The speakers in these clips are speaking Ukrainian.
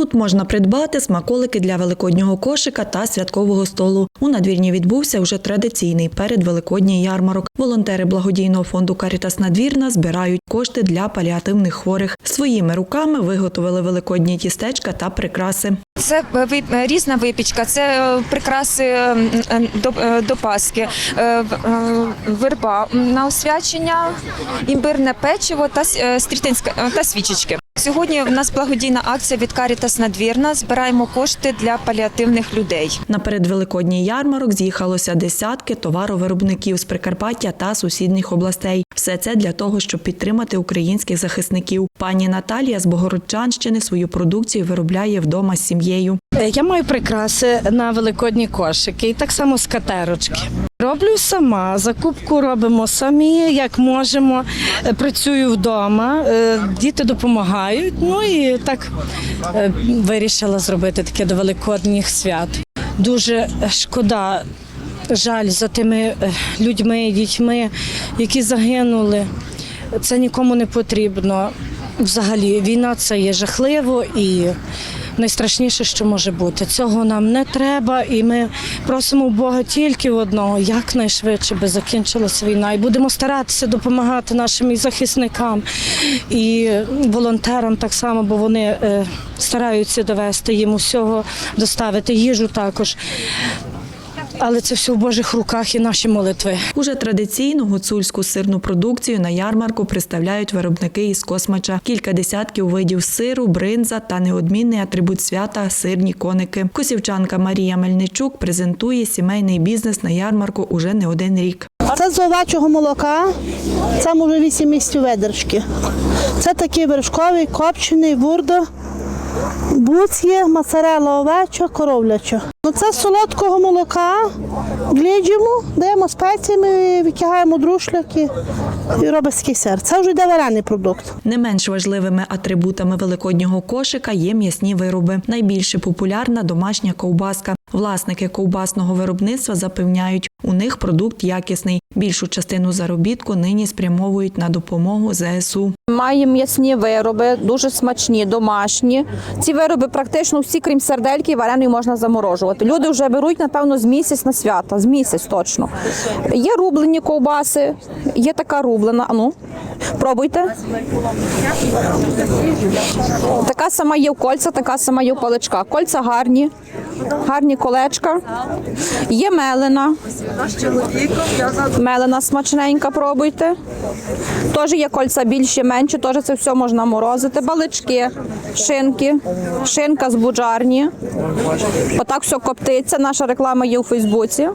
Тут можна придбати смаколики для великоднього кошика та святкового столу. У надвірні відбувся вже традиційний передвеликодній ярмарок. Волонтери благодійного фонду Карітас Надвірна збирають кошти для паліативних хворих. Своїми руками виготовили великодні тістечка та прикраси. Це е, е, різна випічка, це е, прикраси до, е, верба на освячення, імбирне печиво та свічечки. Сьогодні в нас благодійна акція від Карітас Надвірна. Збираємо кошти для паліативних людей. Наперед великодній ярмарок з'їхалося десятки товаровиробників з Прикарпаття та сусідніх областей. Все це для того, щоб підтримати українських захисників. Пані Наталія з Богородчанщини свою продукцію виробляє вдома з сім'єю. Е, Я маю прикраси на великодні кошики і так само скатерочки. Роблю сама, закупку робимо самі, як можемо. Е, Працюю вдома, е, діти допомагають. Ну і так вирішила зробити таке до великодніх свят. Дуже шкода, жаль за тими е, людьми, дітьми, які загинули. Це нікому не потрібно. Взагалі, війна це є жахливо і найстрашніше, що може бути. Цього нам не треба, і ми просимо Бога тільки одного, якнайшвидше би закінчилася війна. І будемо старатися допомагати нашим і захисникам і волонтерам так само, бо вони е, стараються довести їм усього, доставити їжу також. Але це все в Божих руках і наші молитви. Уже традиційну гуцульську сирну продукцію на ярмарку представляють виробники із космача. Кілька десятків видів сиру, бринза та неодмінний атрибут свята сирні коники. Косівчанка Марія Мельничук презентує сімейний бізнес на ярмарку уже не один рік. Це з овечого молока, це може 8 місяців ведершки. Це такий вершковий, копчений, бурдо, буц є, моцарела овеча, коровляча. Ну, це з солодкого молока, гліджимо, даємо спеціями, витягаємо друшляки і робить сир. Це вже йде варений продукт. Не менш важливими атрибутами великоднього кошика є м'ясні вироби. Найбільше популярна домашня ковбаска. Власники ковбасного виробництва запевняють, у них продукт якісний. Більшу частину заробітку нині спрямовують на допомогу ЗСУ. Маємо м'ясні вироби, дуже смачні, домашні. Ці вироби практично всі, крім сердельки, вареної можна заморожувати. Люди вже беруть, напевно, з місяць на свята, з місяць точно. Є рублені ковбаси, є така рублена. Ану, пробуйте. Така сама є в кольця, така сама є в паличках. Кольця гарні, гарні колечка. Є мелена. Мелена смачненька, пробуйте. Теж є кольця більші, менші, теж це все можна морозити. Балички, шинки, шинка з буджарні. Отак все коптиться. Наша реклама є у Фейсбуці.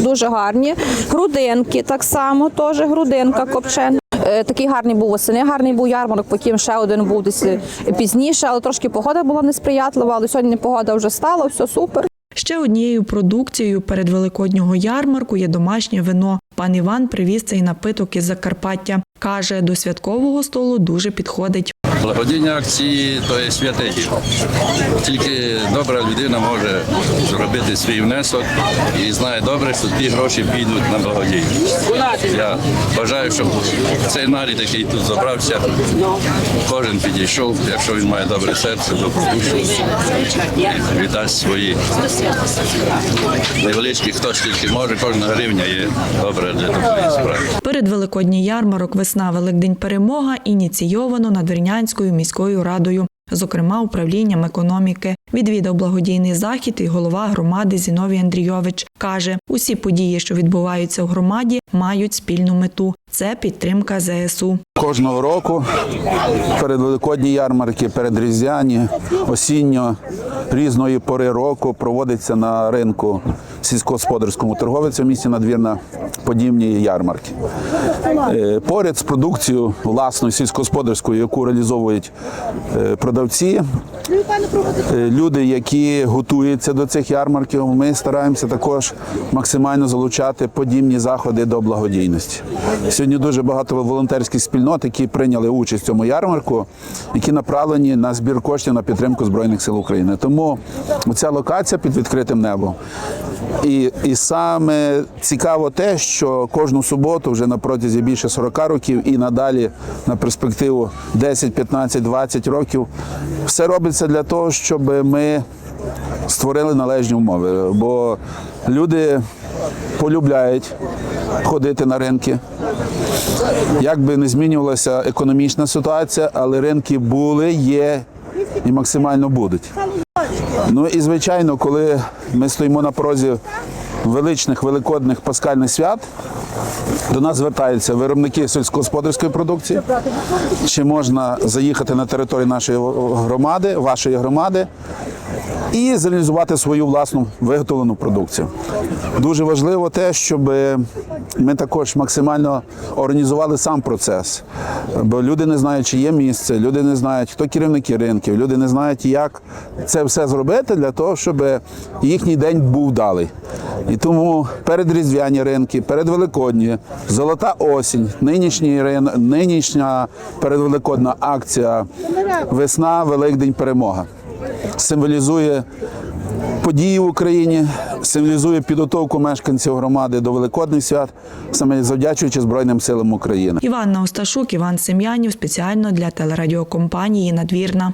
Дуже гарні. Грудинки так само, теж грудинка копчена. Е, Такий гарний був восени, гарний був ярмарок, потім ще один був десь е, пізніше, але трошки погода була несприятлива, але сьогодні погода вже стала, все супер. Ще однією продукцією передвеликоднього ярмарку є домашнє вино. Пан Іван привіз цей напиток із Закарпаття. Каже, до святкового столу дуже підходить. Благодійні акції то є святе. Тільки добра людина може зробити свій внесок і знає добре, що ті гроші підуть на благодійність. Я бажаю, щоб цей нарід, який тут зібрався, кожен підійшов, якщо він має добре серце, добру душу, віддасть свої невеличкі, хто ж тільки може, кожна гривня є добра для доброї справи. Передвеликодній ярмарок Весна Великдень Перемога ініційовано Надвірнянською міською радою. Зокрема, управлінням економіки відвідав благодійний захід і голова громади Зіновій Андрійович каже, усі події, що відбуваються в громаді, мають спільну мету це підтримка ЗСУ. Кожного року перед великодні ярмарки, перед різдвяні, осінньо різної пори року проводиться на ринку сільськогосподарському торговицю в місті Надвірна подібні ярмарки. Е, Поряд з продукцією власною сільськогосподарською, яку реалізовують е, продавці, люди, які готуються до цих ярмарків, ми стараємося також максимально залучати подібні заходи до благодійності. Сьогодні дуже багато волонтерських спільнот, які прийняли участь в цьому ярмарку, які направлені на збір коштів на підтримку Збройних сил України. Тому ця локація під відкритим небом. І, і саме цікаво те, що кожну суботу вже на протязі більше 40 років і надалі на перспективу 10, 15, 20 років все робиться для того, щоб ми створили належні умови. Бо люди полюбляють ходити на ринки. Як би не змінювалася економічна ситуація, але ринки були, є і максимально будуть. Ну і звичайно, коли ми стоїмо на порозі величних великодних паскальних свят, до нас звертаються виробники сільськогосподарської продукції. Чи можна заїхати на територію нашої громади, вашої громади, і зреалізувати свою власну виготовлену продукцію. Дуже важливо те, щоб ми також максимально організували сам процес. Бо люди не знають, чи є місце, люди не знають, хто керівники ринків, люди не знають, як це все зробити для того, щоб їхній день був далий. Тому передріздвяні ринки, передвеликодні, золота осінь, нинішній рин, нинішня передвеликодна акція, весна, Великдень, перемога символізує події в Україні, символізує підготовку мешканців громади до великодних свят, саме завдячуючи Збройним силам України. Іванна Осташук, Іван Сем'янів спеціально для телерадіокомпанії Надвірна.